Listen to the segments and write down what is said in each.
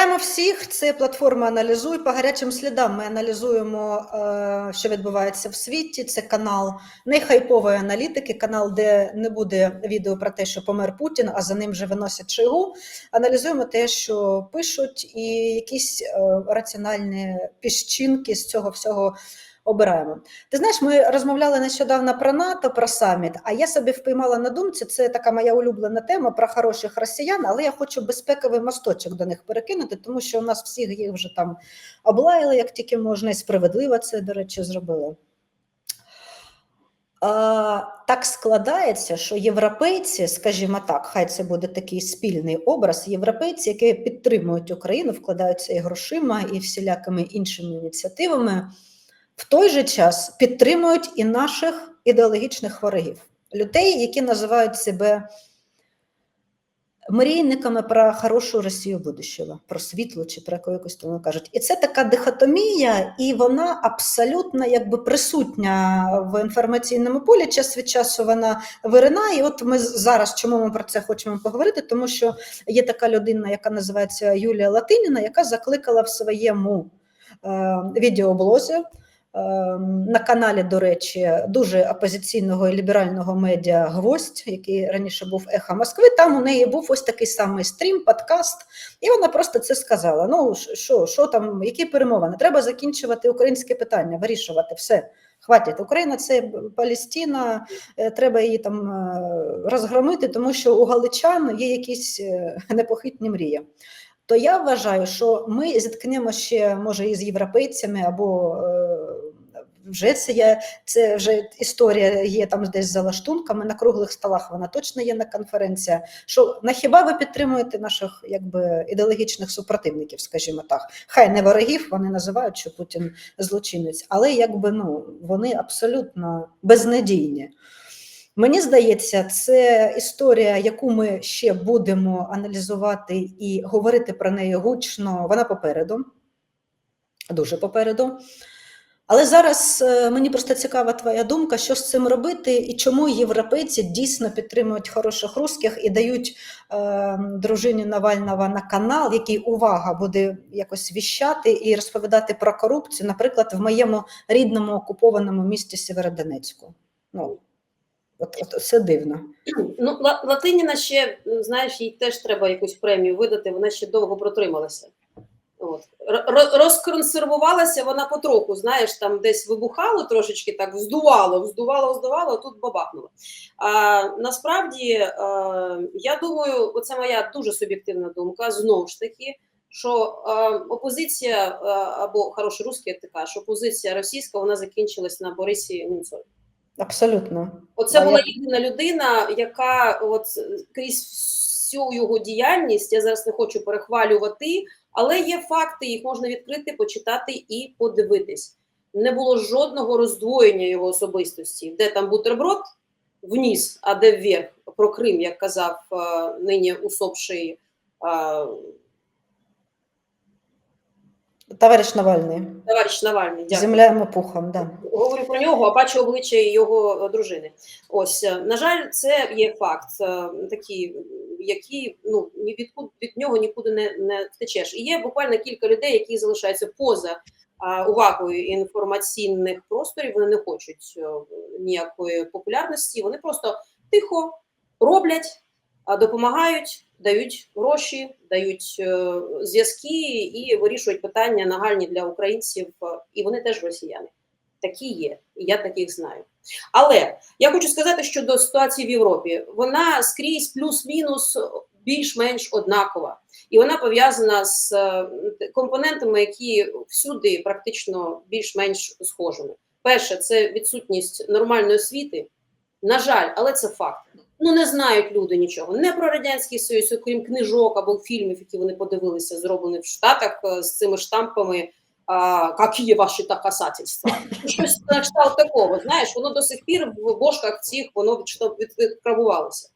Вітаємо всіх! Це платформа Аналізуй. По гарячим слідам ми аналізуємо, е, що відбувається в світі. Це канал нехайпової аналітики, канал, де не буде відео про те, що помер Путін, а за ним вже виносять Шойгу. Аналізуємо те, що пишуть, і якісь е, раціональні піщинки з цього всього. Обираємо. Ти знаєш, ми розмовляли нещодавно про НАТО, про саміт. А я собі впіймала на думці. Це така моя улюблена тема про хороших росіян, але я хочу безпековий мосточок до них перекинути, тому що у нас всіх їх вже там облаяли, як тільки можна, і справедливо це, до речі, зробили. А, так складається, що європейці, скажімо так, хай це буде такий спільний образ. Європейці, які підтримують Україну, вкладаються і грошима, і всілякими іншими ініціативами в той же час підтримують і наших ідеологічних ворогів, людей, які називають себе мрійниками про хорошу Росію будущого, про світло чи про яку якусь тому кажуть. І це така дихотомія, і вона абсолютно якби присутня в інформаційному полі. Час від часу вона виринає. І от ми зараз чому ми про це хочемо поговорити? Тому що є така людина, яка називається Юлія Латиніна, яка закликала в своєму е, відеоблозі. На каналі, до речі, дуже опозиційного і ліберального медіа Гвоздь, який раніше був Ехо Москви. Там у неї був ось такий самий стрім, подкаст, і вона просто це сказала: ну що, що там, які перемовини? Треба закінчувати українське питання, вирішувати все. Хватить, Україна це Палестина, треба її там розгромити, тому що у галичан є якісь непохитні мрії. То я вважаю, що ми зіткнемо ще може із європейцями або вже це є, це вже історія є там десь за лаштунками, на круглих столах вона точно є на конференції. Що на хіба ви підтримуєте наших якби ідеологічних супротивників, скажімо так? Хай не ворогів, вони називають, що Путін злочинець, але якби ну вони абсолютно безнадійні. Мені здається, це історія, яку ми ще будемо аналізувати і говорити про неї гучно. Вона попереду, дуже попереду. Але зараз мені просто цікава твоя думка, що з цим робити, і чому європейці дійсно підтримують хороших русських і дають е, дружині Навального на канал, який увага буде якось віщати і розповідати про корупцію, наприклад, в моєму рідному окупованому місті Сєвєродонецьку. Ну, От, от все дивно. Ну, Латиніна ще, знаєш, їй теж треба якусь премію видати, вона ще довго протрималася. От. Розконсервувалася вона потроху, знаєш, там десь вибухало трошечки, так вздувало, вздувало, вздувало, а тут бабахнуло. А насправді, а, я думаю, оце моя дуже суб'єктивна думка, знову ж таки, що а, опозиція а, або хороший русський, як ти кажеш, опозиція російська, вона закінчилась на Борисі Німцові. Абсолютно. Оце була єдина людина, яка от крізь всю його діяльність, я зараз не хочу перехвалювати, але є факти, їх можна відкрити, почитати і подивитись. Не було жодного роздвоєння його особистості, де там бутерброд вниз, а де вверх, про Крим, як казав нині усопший. Товариш Навальний. Товариш Навальний, дякую. Земля пухом, да. Говорю про нього, а бачу обличчя його дружини. Ось, на жаль, це є факт, такий, який ну, від, від нього нікуди не, не втечеш. І є буквально кілька людей, які залишаються поза увагою інформаційних просторів, вони не хочуть ніякої популярності, вони просто тихо роблять, допомагають дають гроші, дають е, зв'язки і вирішують питання нагальні для українців, і вони теж росіяни. Такі є, і я таких знаю. Але я хочу сказати, що до ситуації в Європі вона скрізь плюс-мінус більш-менш однакова, і вона пов'язана з е, компонентами, які всюди практично більш-менш схожими. Перше, це відсутність нормальної освіти. На жаль, але це факт. Ну не знають люди нічого не про радянський союз, окрім книжок або фільмів, які вони подивилися, зроблені в Штатах з цими штампами. Є ваші та касательства? Щось на кшталт такого. Знаєш, воно до сих пір в бошках цих воно відкрабувалося.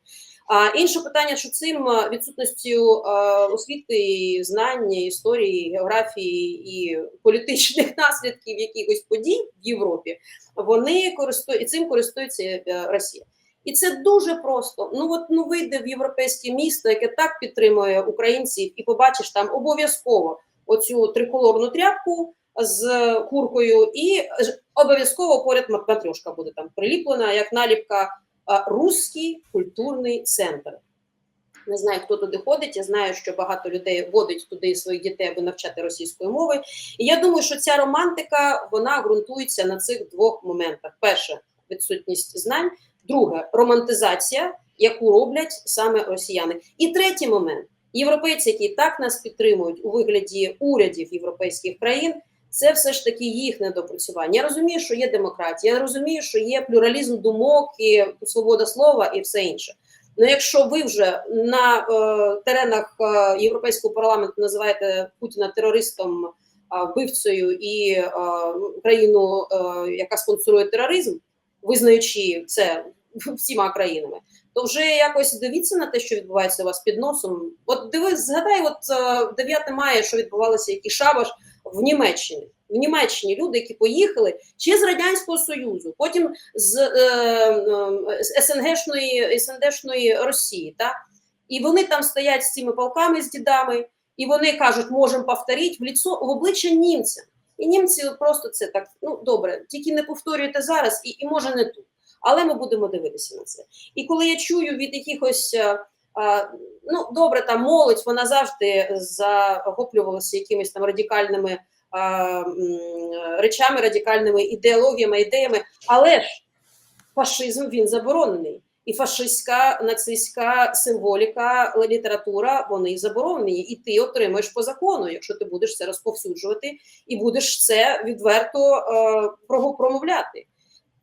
А інше питання, що цим відсутністю а, освіти, і знань, історії, географії і політичних наслідків якихось подій в Європі, вони користують і цим користується Росія. І це дуже просто. Ну от ну вийде в європейське місто, яке так підтримує українців, і побачиш там обов'язково оцю триколорну тряпку з куркою, і обов'язково поряд мат- матрьошка буде там приліплена, як наліпка Руський культурний центр. Не знаю, хто туди ходить. Я знаю, що багато людей водить туди своїх дітей, аби навчати російської мови. І я думаю, що ця романтика вона ґрунтується на цих двох моментах: перше відсутність знань, друге романтизація, яку роблять саме росіяни. І третій момент: європейці, які так нас підтримують у вигляді урядів європейських країн. Це все ж таки їх недопрацювання. Я розумію, що є демократія, я розумію, що є плюралізм думок і свобода слова і все інше. Ну, якщо ви вже на е, теренах е, європейського парламенту називаєте Путіна терористом, е, вбивцею і е, країну, е, яка спонсорує тероризм, визнаючи це всіма країнами, то вже якось дивіться на те, що відбувається у вас під носом. От диви, згадай, от е, 9 мая, що відбувалося, який шабаш в Німеччині. В Німеччині люди, які поїхали ще з радянського союзу, потім з, е, е, з СНГшної, СНДшної Росії, та і вони там стоять з цими полками з дідами, і вони кажуть, можемо повторити в ліцо в обличчя німцям. І німці просто це так. Ну добре, тільки не повторюйте зараз, і, і може не тут. Але ми будемо дивитися на це. І коли я чую від якихось. е, а, ну добре, там молодь вона завжди захоплювалася якимись там радикальними а, речами, радикальними ідеологіями, ідеями, але ж фашизм він заборонений. І фашистська нацистська символіка, література вони заборонені, і ти отримаєш по закону, якщо ти будеш це розповсюджувати і будеш це відверто е, промовляти.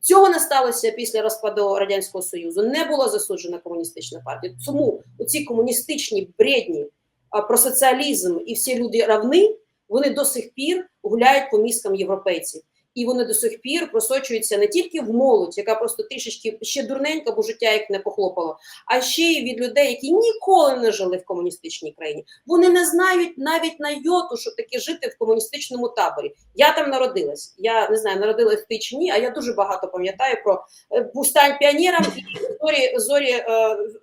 Цього не сталося після розпаду радянського союзу. Не була засуджена комуністична партія. Тому оці комуністичні бредні а, про соціалізм і всі люди равни, вони до сих пір гуляють по мізкам європейців. І вони до сих пір просочуються не тільки в молодь, яка просто трішечки ще дурненька, бо життя їх не похлопало, а ще й від людей, які ніколи не жили в комуністичній країні. Вони не знають навіть на йоту, що таке жити в комуністичному таборі. Я там народилась. Я не знаю, народилась ти чи ні, а я дуже багато пам'ятаю про е, «Пустань піонерам і зорі,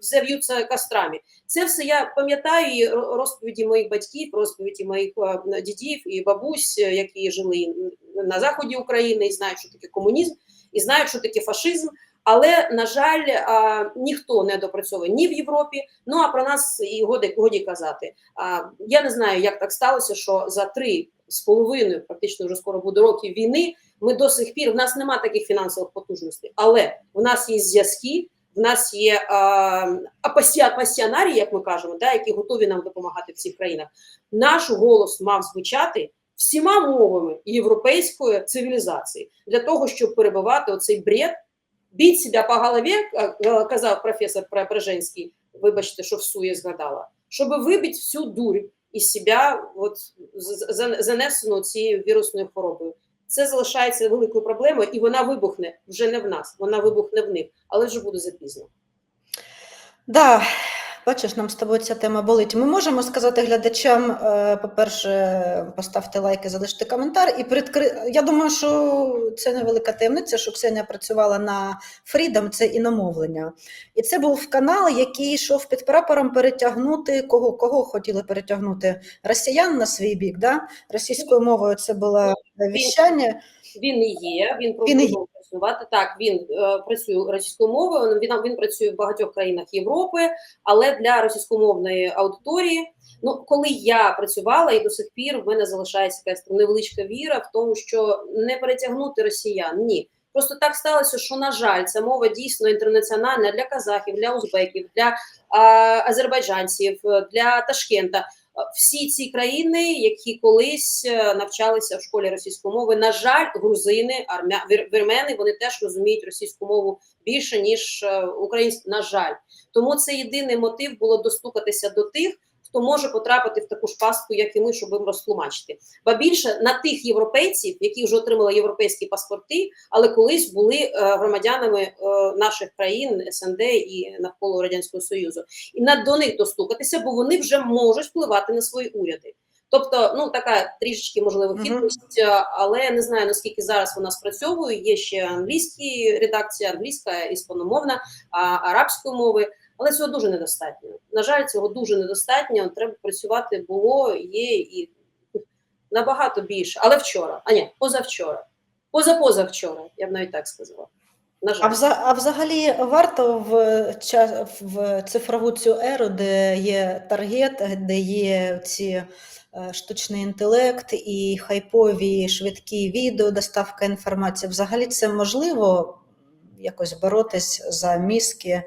зорі е, кострами. Це все я пам'ятаю і розповіді моїх батьків, розповіді моїх е, дідів і бабусь, е, які жили на заході України і знають, що таке комунізм, і знають, що таке фашизм. Але на жаль, а, ніхто не допрацьовує ні в Європі. Ну а про нас і годі, годі казати. А, я не знаю, як так сталося, що за три з половиною, практично вже скоро буде років війни. Ми до сих пір в нас нема таких фінансових потужностей, але в нас є зв'язки. В нас є а, пасіа- пасіонарії, як ми кажемо, да, які готові нам допомагати в цих країнах. Наш голос мав звучати всіма мовами європейської цивілізації для того, щоб перебивати оцей бред, біть себе по голові, е, е, казав професор Преображенський, вибачте, що всує згадала, щоб вибити всю дурь із себе, от, занесену цією вірусною хворобою. Це залишається великою проблемою, і вона вибухне вже не в нас, вона вибухне в них, але вже буде запізно. Да, бачиш, нам з тобою ця тема болить. Ми можемо сказати глядачам, е, по-перше, поставте лайки, залиште коментар. І предкри... Я думаю, що це невелика таємниця, що Ксенія працювала на Freedom, це іномовлення. І це був канал, який йшов під прапором перетягнути кого, кого хотіли перетягнути росіян на свій бік. Да? Російською мовою це було віщання. Він є, він продовжує працювати. Так, він е, працює російською мовою. Він, він працює в багатьох країнах Європи, але для російськомовної аудиторії. Ну, коли я працювала, і до сих пір в мене залишається якась там невеличка віра в тому, що не перетягнути росіян. Ні. Просто так сталося, що на жаль, ця мова дійсно інтернаціональна для казахів, для узбеків, для а, азербайджанців, для Ташкента. Всі ці країни, які колись е, навчалися в школі російської мови, на жаль, грузини, армя, вірмени, вони теж розуміють російську мову більше ніж е, українську. На жаль, тому це єдиний мотив було достукатися до тих, хто може потрапити в таку ж пастку, як і ми, щоб їм розтлумачити. Ба більше на тих європейців, які вже отримали європейські паспорти, але колись були е, громадянами е, наших країн СНД і навколо радянського союзу, і на до них достукатися, бо вони вже можуть впливати на свої уряди. Тобто, ну така трішечки можливо хитрість, а, але не знаю наскільки зараз вона спрацьовує. Є ще англійські редакція, англійська, іспаномовна, арабської мови. Але цього дуже недостатньо. На жаль, цього дуже недостатньо. Треба працювати було, є і набагато більше. Але вчора, а ні, позавчора, позапозавчора, я б навіть так сказала. На жаль. А, вза- а взагалі варто в, ча- в цифрову цю еру, де є таргет, де є ці е, штучний інтелект і хайпові швидкі відео, доставка інформації. Взагалі це можливо якось боротись за мізки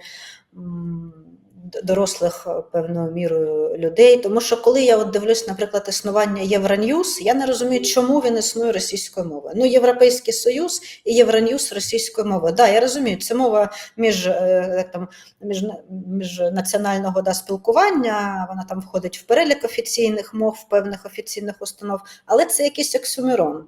дорослих е, певною мірою людей. Тому що коли я от дивлюсь, наприклад, існування Євроньюз, я не розумію, чому він існує російською мовою. Ну, Європейський Союз і Євроньюз російською мовою. Да, я розумію, це мова між, е, як там, між, між національного да, спілкування, вона там входить в перелік офіційних мов певних офіційних установ, але це якийсь оксюмірон.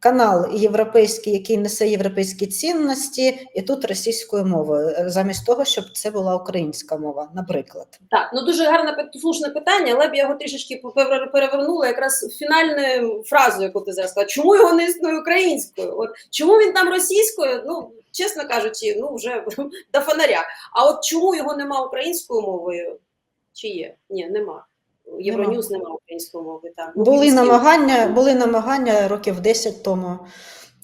Канал європейський, який несе європейські цінності, і тут російською мовою, е, замість того, щоб це була українська мова, наприклад. Так, ну дуже гарне слушне питання, але б я його трішечки перевернула якраз фінальною фразою, яку ти зараз сказала. Чому його не існує українською? От чому він там російською? Ну чесно кажучи, ну вже до фонаря. А от чому його нема українською мовою? Чи є? Ні, нема. Євроньюз нема української мови. Так. Ну, Були він- намагання, були намагання років 10 тому.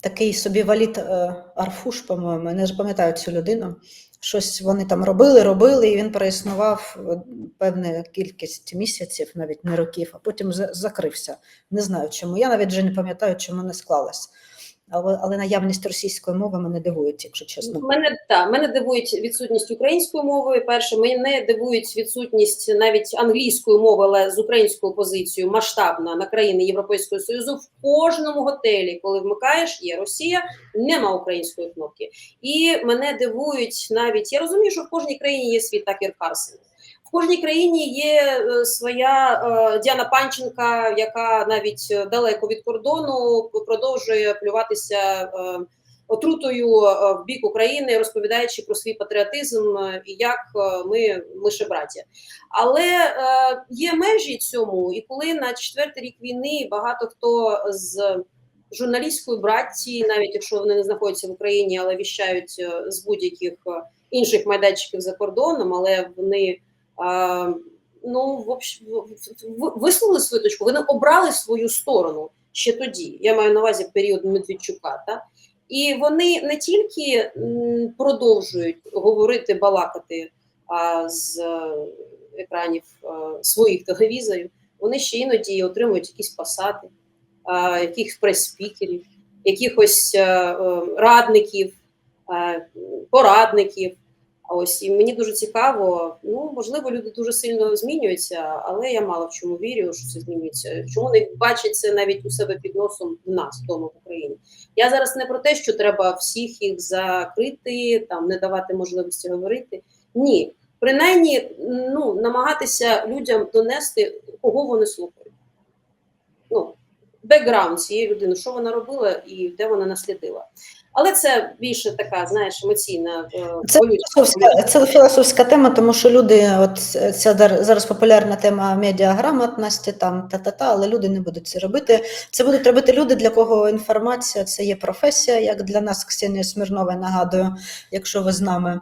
Такий собі валіт е, Арфуш, по-моєму, не пам'ятаю цю людину. Щось вони там робили, робили, і він проіснував е, певну кількість місяців, навіть не років, а потім за- закрився. Не знаю чому. Я навіть вже не пам'ятаю, чому не склалось. Але, але наявність російської мови мене дивують, якщо чесно. Мене та мене дивують відсутність української мови. Перше, мене дивують відсутність навіть англійської мови, але з українською позицією масштабна на країни Європейського союзу. В кожному готелі, коли вмикаєш, є Росія, нема української кнопки. І мене дивують навіть. Я розумію, що в кожній країні є свій Такер Карсен. Кожній країні є е, своя е, Діана Панченка, яка навіть е, далеко від кордону продовжує плюватися. Отрутою в бік України, розповідаючи про свій патріотизм і як ми, ще браття. Але є межі цьому, і коли на четвертий рік війни багато хто з журналістської братці, навіть якщо вони не знаходяться в Україні, але віщають з будь-яких інших майданчиків за кордоном, але вони. Ну, в общ- в- в- висловили свою точку, вони обрали свою сторону ще тоді. Я маю на увазі період Медведчука. Та? І вони не тільки продовжують говорити, балакати а, з екранів своїх телевізорів, вони ще іноді отримують якісь посади, а, якихось прес-спікерів, якихось е, е, радників, е, порадників. Ось і мені дуже цікаво. Ну можливо, люди дуже сильно змінюються, але я мало в чому вірю, що це змінюється. Чому не бачать це навіть у себе під носом в нас вдома в Україні? Я зараз не про те, що треба всіх їх закрити, там не давати можливості говорити. Ні, принаймні ну, намагатися людям донести, кого вони слухають. Ну, бекграунд цієї людини, що вона робила і де вона наслідила. Але це більше така, знаєш, емоційна е, Це філософська, це філософська тема, тому що люди, от ця дар- зараз популярна тема медіаграмотності, там та-та-та, але люди не будуть це робити. Це будуть робити люди, для кого інформація це є професія, як для нас Ксенія Смірнова, нагадую, якщо ви з нами.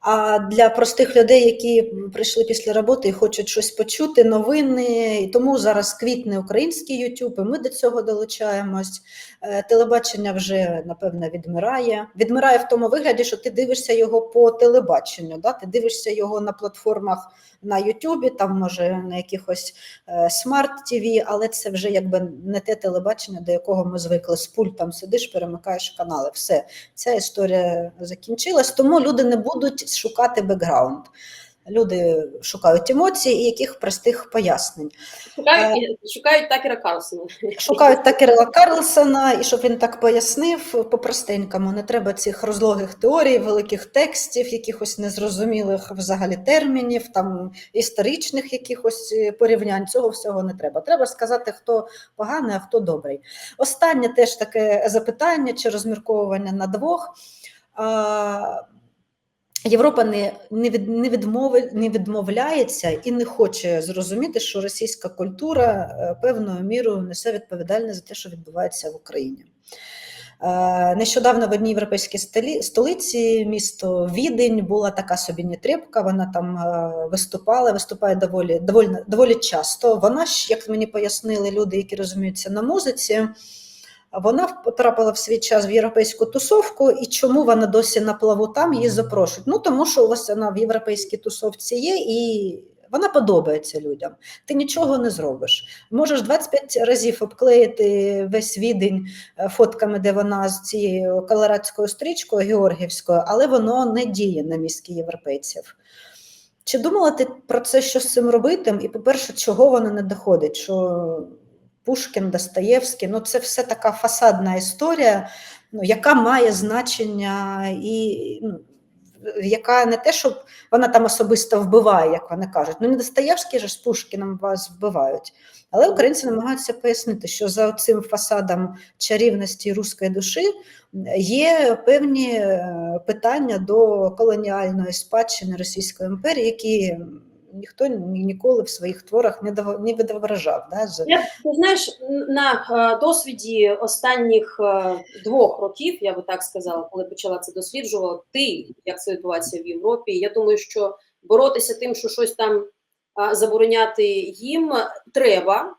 А для простих людей, які прийшли після роботи і хочуть щось почути, новини, і тому зараз квітне український YouTube, і ми до цього долучаємось. Е, Телебачення вже напевно відмирає. Відмирає в тому вигляді, що ти дивишся його по телебаченню. Да? Ти дивишся його на платформах на Ютубі, там може на якихось смарт тв але це вже якби не те телебачення, до якого ми звикли. З пультом сидиш, перемикаєш канали. Все, ця історія закінчилась, тому люди не будуть шукати бекграунд. Люди шукають емоцій і яких простих пояснень. шукають, шукають Такера Карлсона. Шукають Такера Карлсона, і щоб він так пояснив по-простенькому, не треба цих розлогих теорій, великих текстів, якихось незрозумілих взагалі термінів, там історичних якихось е, порівнянь. Цього всього не треба. Треба сказати, хто поганий, а хто добрий. Останнє теж таке запитання чи розмірковування на двох. Європа не, не, від, не, відмови, не відмовляється і не хоче зрозуміти, що російська культура е, певною мірою несе відповідальність за те, що відбувається в Україні. Е, Нещодавно в одній європейській столиці, місто Відень, була така собі нетрепка, вона там е, виступала, виступає доволі, доволі, доволі часто. Вона ж, як мені пояснили люди, які розуміються на музиці, вона потрапила в свій час в європейську тусовку, і чому вона досі на плаву там її запрошують? Ну тому що ось вона в європейській тусовці є, і вона подобається людям. Ти нічого не зробиш. Можеш 25 разів обклеїти весь відень е, фотками, де вона з цією колорадською стрічкою георгівською, але воно не діє на мізки європейців. Чи думала ти про це, що з цим робити? І, по-перше, чого воно не доходить? Що Пушкін, Достоєвський, ну це все така фасадна історія, ну, яка має значення і ну, яка не те, щоб вона там особисто вбиває, як вони кажуть. Ну, не Достоєвський же з Пушкіном вас вбивають. Але українці намагаються пояснити, що за цим фасадом чарівності руської душі є певні е, питання до колоніальної спадщини Російської імперії, які ніхто ніколи в своїх творах не не відображав. Да, Я ти знаєш, на е, досвіді останніх е, двох років, я би так сказала, коли почала це досліджувати, ти як відбувається в Європі. Я думаю, що боротися тим, що щось там забороняти їм треба.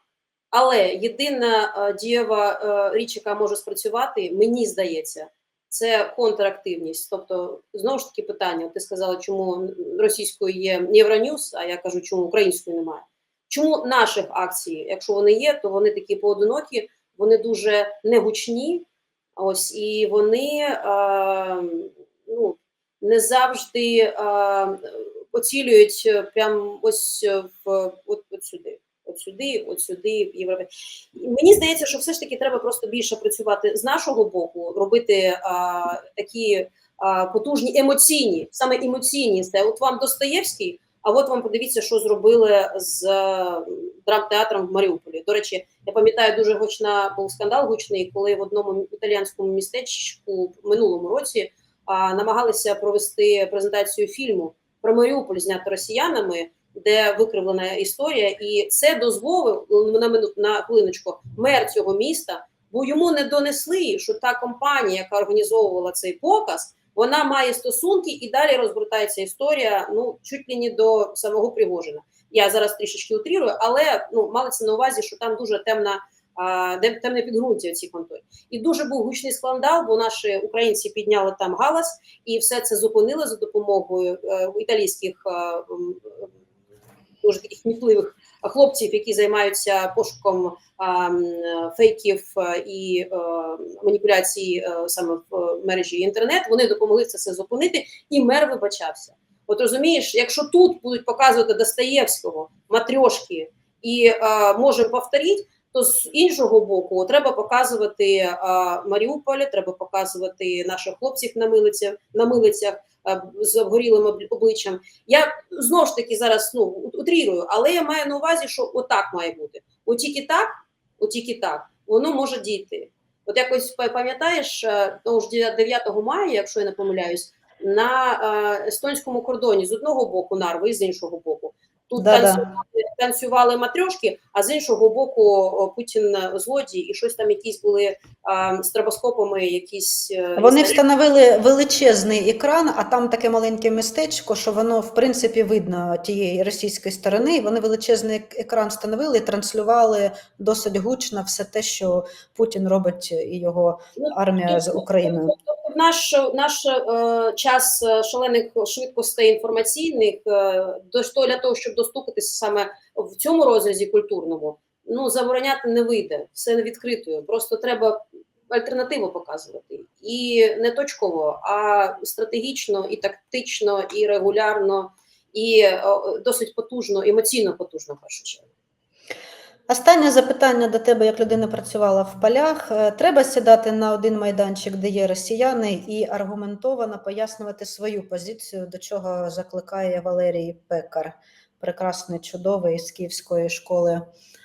Але єдина е, дієва е, річ, яка може спрацювати, мені здається, це контрактивність. Тобто, знову ж таки, питання: ти сказала, чому російською є Євроньюз, а я кажу, чому української немає. Чому наших акцій, якщо вони є, то вони такі поодинокі, вони дуже негучні. Ось і вони е, ну, не завжди е, оцілюють е, прям ось в от, от сюди. От сюди, от сюди, в Європі. Мені здається, що все ж таки треба просто більше працювати з нашого боку, робити а, такі а, потужні емоційні, саме емоційні. Це от вам Достоєвський, а от вам подивіться, що зробили з е, драмтеатром в Маріуполі. До речі, я пам'ятаю дуже гучна був скандал гучний, коли в одному італіянському містечку минулому році а, намагалися провести презентацію фільму про Маріуполь, знято росіянами, де викривлена історія, і це дозволив на мину на хвилиночку мер цього міста, бо йому не донесли, що та компанія, яка організовувала цей показ, вона має стосунки і далі розгортається історія. Ну чуть ли не до самого Пригожина. Я зараз трішечки утрірую, але ну малиться на увазі, що там дуже темна. де- Темне підґрунтя цій конторі. І дуже був гучний скандал, бо наші українці підняли там галас, і все це зупинили за допомогою е, італійських е, дуже таких кмітливих хлопців, які займаються пошуком а, фейків е, і е, маніпуляцій е, саме в е, мережі інтернет. Вони допомогли це все зупинити, і мер вибачався. От розумієш, якщо тут будуть показувати Достоєвського, матрьошки і е, можемо повторити, то з іншого боку треба показувати е, Маріуполь, треба показувати наших хлопців на милицях, на милицях е, з обгорілим обличчям. Я знову ж таки зараз ну утрірую, але я маю на увазі, що отак має бути. От тільки так, от тільки так, воно може дійти. От якось пам'ятаєш, е, того ж 9 мая, якщо я не помиляюсь, на е, естонському кордоні з одного боку нарви, і з іншого боку. Тут Да-да. танцювали, танцювали матрьошки, а з іншого боку Путін злодій, і щось там якісь були а, стробоскопами, якісь е, Вони встановили величезний екран, а там таке маленьке містечко, що воно в принципі видно тієї російської сторони. І Вони величезний екран встановили і транслювали досить гучно все те, що Путін робить і його Ну, армія з Україною. Наш, наш е, час е, шалених швидкостей інформаційних е, до що- для того, щоб достукатися саме в цьому розрізі культурному, ну забороняти не вийде, все відкритою. Просто треба альтернативу показувати і не точково, а стратегічно, і тактично, і регулярно, і е, досить потужно, емоційно потужно в першу чергу. Останнє запитання до тебе, як людина працювала в полях. Е, Треба сідати на один майданчик, де є росіяни, і аргументовано пояснювати свою позицію, до чого закликає Валерій Пекар, прекрасний, чудовий з Київської школи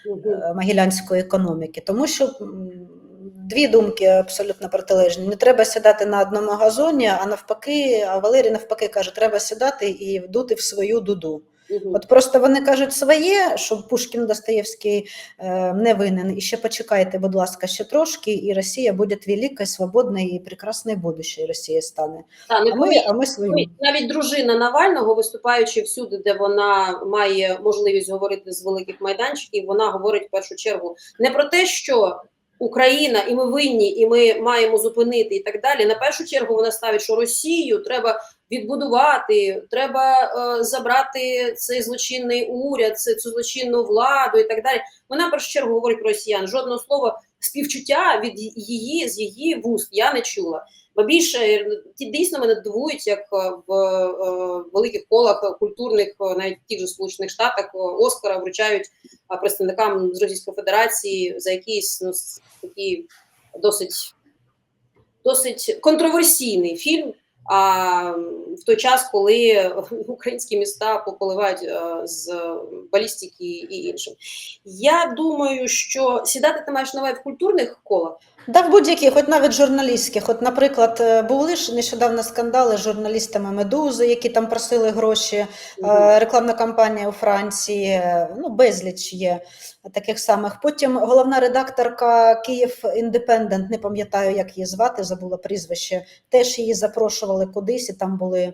е, могилянської економіки. Тому що дві думки абсолютно протилежні. Не треба сідати на одному газоні, а навпаки, а Валерій навпаки каже, треба сідати і вдути в свою дуду. От просто вони кажуть своє, що Пушкін Достоєвський е, не винен. І ще почекайте, будь ласка, ще трошки, і Росія буде великою, свободною і прекрасною будущою Росія стане. Та, не А ми, а ми свою. навіть дружина Навального, виступаючи всюди, де вона має можливість говорити з великих майданчиків, вона говорить в першу чергу не про те, що Україна і ми винні, і ми маємо зупинити і так далі. На першу чергу вона ставить, що Росію треба відбудувати, треба е, забрати цей злочинний уряд, цю, цю злочинну владу і так далі. Вона в першу чергу говорить про росіян. Жодного слова співчуття від її з її вуст я не чула. Бо більше ті дійсно мене дивують, як е, в е, великих колах культурних, е, навіть в тих же Сполучених Штатах, Оскара вручають представникам з Російської Федерації за якийсь ну, такий досить, досить контроверсійний фільм. А в той час, коли українські міста пополивають з балістики і іншим, я думаю, що сідати ти маєш на в культурних колах. Да, в будь-яких, от навіть журналістських. От, наприклад, е, були ж нещодавно скандали з журналістами Медузи, які там просили гроші. Е, Рекламна кампанія у Франції, ну безліч є таких самих. Потім головна редакторка Київ Індепендент, не пам'ятаю, як її звати, забула прізвище. Теж її запрошували кудись, і там були е,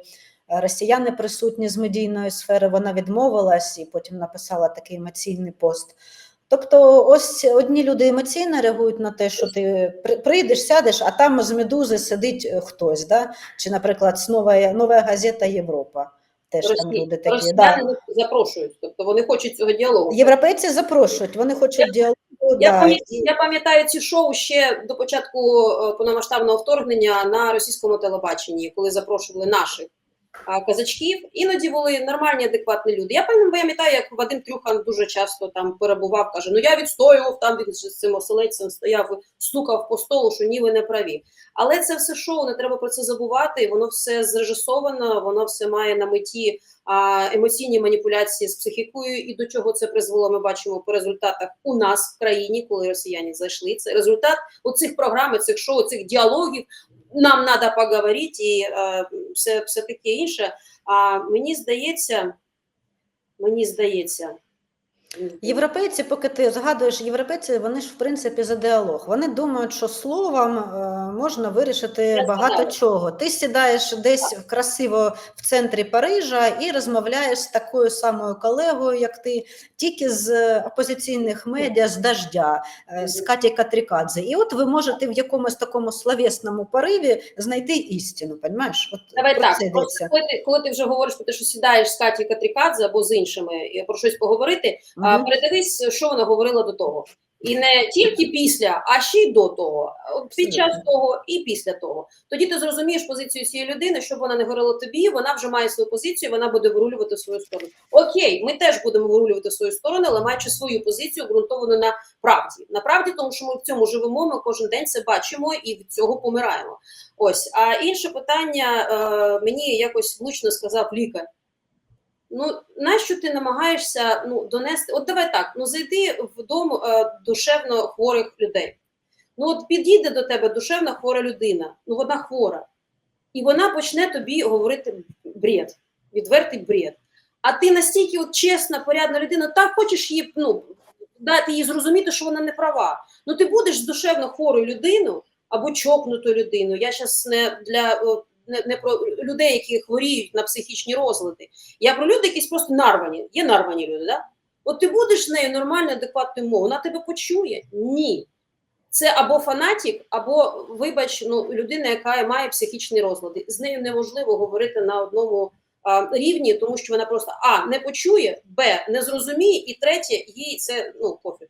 росіяни присутні з медійної сфери. Вона відмовилась і потім написала такий емоційний пост. Тобто, ось одні люди емоційно реагують на те, що ти при- прийдеш, сядеш, а там з медузи сидить е, хтось, да? чи, наприклад, нова, нова газета Європа. Теж там люди такі. Росіяни Да. запрошують, тобто вони хочуть цього діалогу. Європейці запрошують, вони хочуть діалогу. Я да, пам'ятаю, я пам'ятаю ці шоу ще до початку е, повномасштабного вторгнення на російському телебаченні, коли запрошували наших казачків. Іноді були нормальні, адекватні люди. Я пам'ятаю, пам'ятаю, як Вадим Трюхан дуже часто там перебував, каже: Ну я відстоював там він з цим оселедцем стояв, стукав по столу, що ні, ви не праві. Але це все шоу, не треба про це забувати. Воно все зрежисовано, воно все має на меті а, емоційні маніпуляції з психікою, і до чого це призвело, ми бачимо по результатах у нас в країні, коли росіяни зайшли. Це результат оцих програм, цих шоу, цих діалогів. Нам треба поговорити і е, все, все таке інше. А мені здається, мені здається, Європейці, поки ти згадуєш європейці, вони ж в принципі за діалог. Вони думають, що словом е, можна вирішити Я багато чого. Ти сідаєш десь красиво в центрі Парижа і розмовляєш з такою самою колегою, як ти, тільки з опозиційних медіа, з дождя, е, з Каті Катрікадзе. І от ви можете в якомусь такому словесному пориві знайти істину. Понімаєш? От Давай так, коли ти, коли ти вже говориш про те, що сідаєш з Каті Катрікадзе або з іншими про щось поговорити, Мгм. передивись, що вона говорила до того. І не тільки після, а ще й до того, під час того і після того. Тоді ти зрозумієш позицію цієї людини, щоб вона не говорила тобі, вона вже має свою позицію, вона буде вирулювати в свою сторону. Окей, ми теж будемо вирулювати в свою сторону, але маючи свою позицію, ґрунтовану на правді. На правді, тому що ми в цьому живемо, ми кожен день це бачимо і від цього помираємо. Ось, а інше питання е, мені якось влучно сказав лікар. Ну, нащо ти намагаєшся ну, донести? От давай так, ну зайди в е, душевно хворих людей. Ну, от підійде до тебе душевно хвора людина, ну вона хвора, і вона почне тобі говорити бред, відвертий бред. А ти настільки от чесна, порядна людина, так хочеш їй ну, дати їй зрозуміти, що вона не права. Ну ти будеш душевно хворою людиною або чокнутою людиною. Я зараз не для не, не про людей, які хворіють на психічні розлади. Я про людей, які просто нарвані. Є нарвані люди, да? От ти будеш нею нормально, адекватною мовою, вона тебе почує? Ні. Це або фанатік, або, вибач, ну, людина, яка має психічні розлади. З нею неможливо говорити на одному а, рівні, тому що вона просто А не почує, Б не зрозуміє, і третє, їй це ну, пофіг.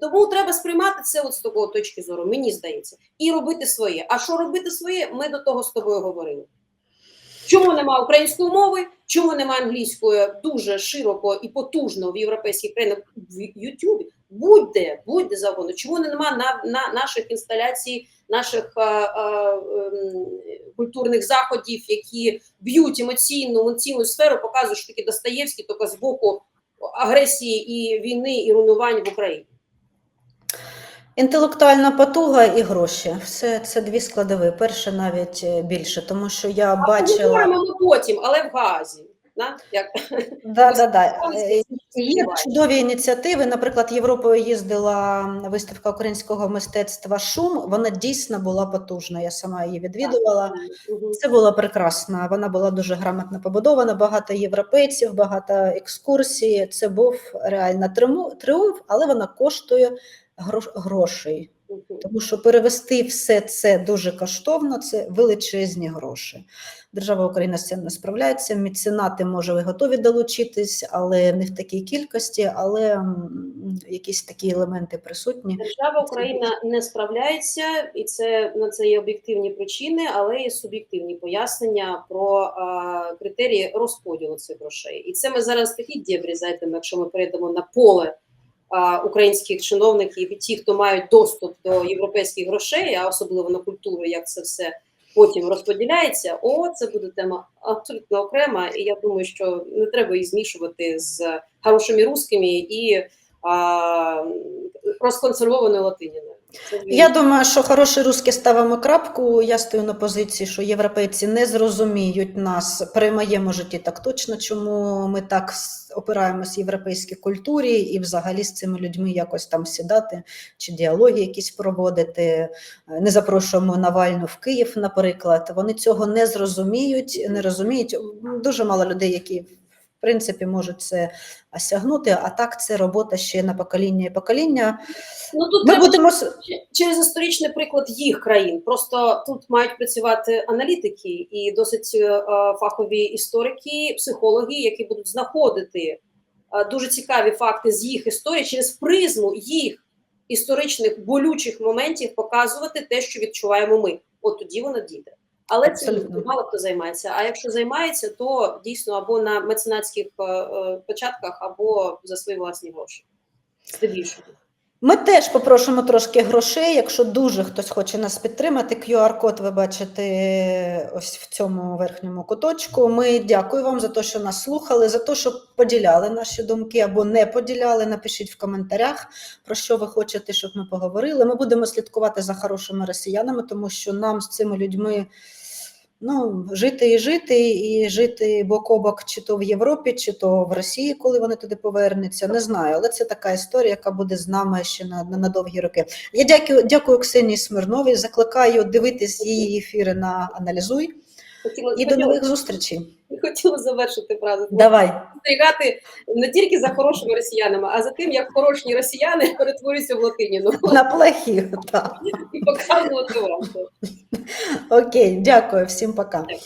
Тому треба сприймати це от з такої точки зору, мені здається, і робити своє. А що робити своє, ми до того з тобою говорили. Чому немає української мови, чому немає англійської дуже широко і потужно в європейських країнах в Ютубі? Будь-де, будь-де завгодно. Чому немає на, на наших інсталяцій, наших а, а, ем, культурних заходів, які б'ють емоційну емоційну сферу, показують, що таке Достоєвський, тільки з боку агресії і війни і руйнувань в Україні. Інтелектуальна потуга і гроші. Все це дві складові. Перше навіть е, більше, тому що я бачила. Ми потім, але в Газі. Да? Як... Да, да, да. Е, Є чудові ініціативи. Наприклад, Європою їздила виставка українського мистецтва Шум. Вона дійсно була потужна. Я сама її відвідувала. Це була прекрасна. Вона була дуже грамотно побудована. Багато європейців, багато екскурсій. Це був реально тріумф, але вона коштує грошей. Тому що перевести все це дуже коштовно, це величезні гроші. Держава Україна з цим не справляється. Меценати може і готові долучитись, але не в такій кількості, але якісь такі елементи присутні. Держава Україна не справляється, і це на це є об'єктивні причини, але і суб'єктивні пояснення про а, критерії розподілу цих грошей. І це ми зараз такі дєбрі зайдемо, якщо ми перейдемо на поле українських чиновників і ті, хто мають доступ до європейських грошей, а особливо на культуру, як це все потім розподіляється. О, це буде тема абсолютно окрема, і я думаю, що не треба її змішувати з хорошими русскими і а, розконсервованою латиніною. Я думаю, що хороші русські ставимо крапку. Я стою на позиції, що європейці не зрозуміють нас при моєму житті так точно, чому ми так опираємось європейській культурі і взагалі з цими людьми якось там сідати чи діалоги якісь проводити. Не запрошуємо Навальну в Київ, наприклад. Вони цього не зрозуміють, не розуміють. Дуже мало людей, які в принципі можуть це осягнути. А так це робота ще на покоління і покоління. Ну тут Ми будемо через історичний приклад їх країн. Просто тут мають працювати аналітики і досить е, фахові історики, психологи, які будуть знаходити е, дуже цікаві факти з їх історії через призму їх історичних болючих моментів, показувати те, що відчуваємо ми. От тоді воно дійде. Але цим мало хто займається. А якщо займається, то дійсно або на меценатських е, е, початках, або за свої власні гроші. Здебільшого. Ми теж попросимо трошки грошей, якщо дуже хтось хоче нас підтримати. QR-код ви бачите ось в цьому верхньому куточку. Ми дякую вам за те, що нас слухали, за те, що поділяли наші думки або не поділяли. Напишіть в коментарях, про що ви хочете, щоб ми поговорили. Ми будемо слідкувати за хорошими росіянами, тому що нам з цими людьми. Ну, жити і жити, і жити бок о бок, чи то в Європі, чи то в Росії, коли вони туди повернуться. Не знаю, але це така історія, яка буде з нами ще на, на, на довгі роки. Я дякую, дякую Ксенії Смирновій. Закликаю дивитись її ефіри на аналізуй. І до нових зустрічей. Хотіла завершити фразу. Давай. Стерігати не тільки за хорошими росіянами, а за тим, як хороші росіяни перетворюються в латиніну На плохі. Так. і показувати вам. Окей, дякую, всім пока. Дякую.